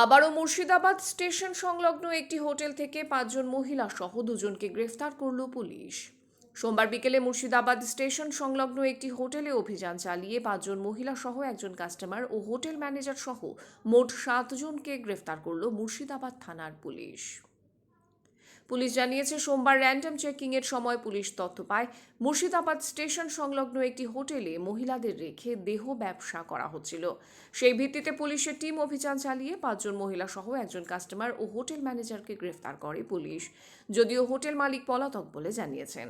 আবারও মুর্শিদাবাদ স্টেশন সংলগ্ন একটি হোটেল থেকে পাঁচজন মহিলা সহ দুজনকে গ্রেফতার করল পুলিশ। সোমবার বিকেলে মুর্শিদাবাদ স্টেশন সংলগ্ন একটি হোটেলে অভিযান চালিয়ে পাঁচজন মহিলা সহ একজন কাস্টমার ও হোটেল ম্যানেজার সহ মোট সাতজনকে গ্রেফতার করল মুর্শিদাবাদ থানার পুলিশ। পুলিশ জানিয়েছে, সোমবার র্যান্ডম চেকিং এর সময় পুলিশ তথ্য পায়, মুর্শিদাবাদ স্টেশন সংলগ্ন একটি হোটেলে মহিলাদের রেখে দেহ ব্যবসা করা হচ্ছিল। সেই ভিত্তিতে পুলিশের টিম অভিযান চালিয়ে পাঁচজন মহিলা সহ একজন কাস্টমার ও হোটেল ম্যানেজারকে গ্রেফতার করে পুলিশ, যদিও হোটেল মালিক পলাতক বলে জানিয়েছেন।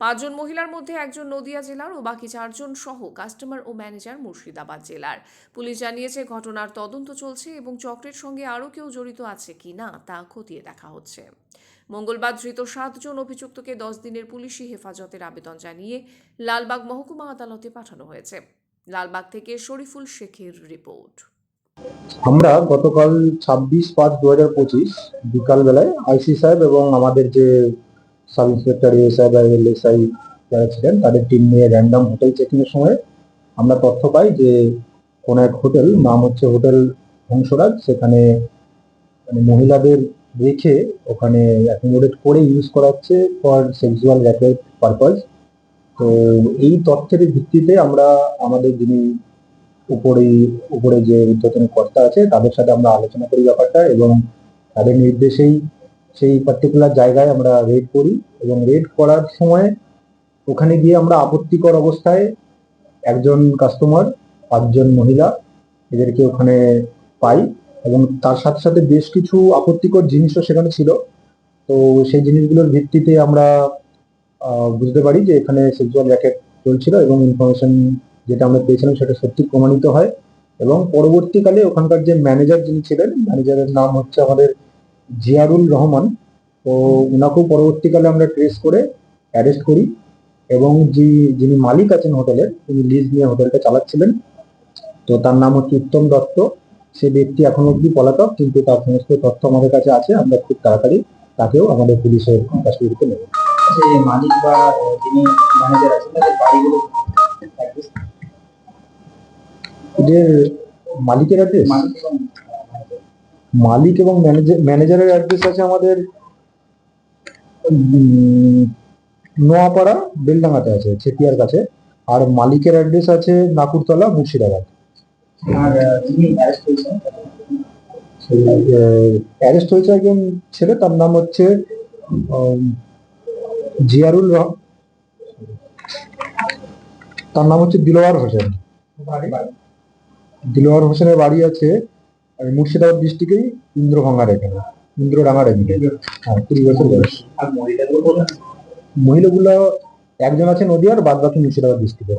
পাঁচজন মহিলার মধ্যে একজন নদিয়া জেলার ও বাকি চারজন সহ কাস্টমার ও ম্যানেজার মুর্শিদাবাদ জেলার। পুলিশ জানিয়েছে, ঘটনার তদন্ত চলছে এবং চক্রের সঙ্গে আরও কেউ জড়িত আছে কি না তা খতিয়ে দেখা হচ্ছে। মঙ্গলবার ধৃত সাতজন অভিযুক্তকে দশ দিনের পুলিশি হেফাজতের আবেদন জানিয়ে লালবাগ মহকুমা আদালতে পাঠানো হয়েছে। লালবাগ থেকে শরীফুল শেখের রিপোর্ট। আমরা গতকাল ছাব্বিশ পাঁচ দু হাজার পঁচিশ বিকালবেলায় আইসি সাহেব এবং আমাদের যে সাব ইন্সপেক্টর এএসআই বা এলএসআই যারা ছিলেন, তাদের টিম নিয়ে র্যান্ডাম হোটেল চেকিং এর সময় আমরা তথ্য পাই যে কোনো এক হোটেল নাম হচ্ছে হোটেল হংসরাজ সেখানে মানে মহিলাদের রেখে ওখানে অ্যাকোমোডেট করে ইউজ করা হচ্ছে ফর সেক্সুয়াল র্যাপেড পারপাস তো এই তথ্যের ভিত্তিতে আমরা আমাদের যিনি উপরে উপরে যে উদ্যোতন কর্তা আছে, তাদের সাথে আমরা আলোচনা করি ব্যাপারটা এবং তাদের নির্দেশেই সেই পার্টিকুলার জায়গায় আমরা রেড করি এবং রেড করার সময় ওখানে গিয়ে আমরা আপত্তিকর অবস্থায় একজন কাস্টমার পাঁচজন মহিলা এদেরকে ওখানে পাই। এবং তার সাথে সাথে বেশ কিছু আপত্তিকর জিনিসও সেখানে ছিল। তো সেই জিনিসগুলোর ভিত্তিতে আমরা বুঝতে পারি যে এখানে সেক্সুয়াল র্যাকেট চলছিল এবং ইনফরমেশন যেটা আমরা পেয়েছিলাম সেটা সত্যি প্রমাণিত হয় এবং পরবর্তীকালে ওখানকার যে ম্যানেজার যিনি ছিলেন ম্যানেজারের নাম হচ্ছে আমাদের জিয়ারুল রহমান। তো ওনাকেও পরবর্তীকালে আমরা ট্রেস করে অ্যারেস্ট করি এবং যে, যিনি মালিক আছেন হোটেলের তিনি লিজ নিয়ে হোটেলটা চালাচ্ছিলেন। তো তার নাম হচ্ছে উত্তম দত্ত। সে ব্যক্তি এখন অব্দি পলাতক কিন্তু তার সমস্ত তথ্য আমাদের কাছে আছে। আমরা খুব তাড়াতাড়ি তাকেও আমাদের পুলিশের কাস্টডিতে নেব। যে মালিক বা যিনি ম্যানেজার আছেন তাদের বাড়িগুলো এদের মালিকের অ্যাড্রেস মালিক এবং ম্যানেজার ম্যানেজারের অ্যাড্রেস আছে আমাদের নোয়াপাড়া বেলডাঙ্গাতে আছে চেতিয়ার কাছে। আর মালিকের অ্যাড্রেস আছে নাকুরতলা মুর্শিদাবাদ। অ্যারেস্ট হয়েছে একজন ছেলে তার নাম হচ্ছে জিয়ারুল রহ- তার নাম হচ্ছে দিলওয়ার হোসেন। দিলওয়ার হোসেনের বাড়ি আছে মুর্শিদাবাদ ডিস্ট্রিক্টেই ইন্দ্রভাঙ্গার এখানে ইন্দ্রডাঙ্গার এদিকে। হ্যাঁ কুড়ি বছর বয়স। আর মহিলাগুলো একজন আছে নদিয়ার বাদ বাকি মুর্শিদাবাদ ডিস্ট্রিক্টে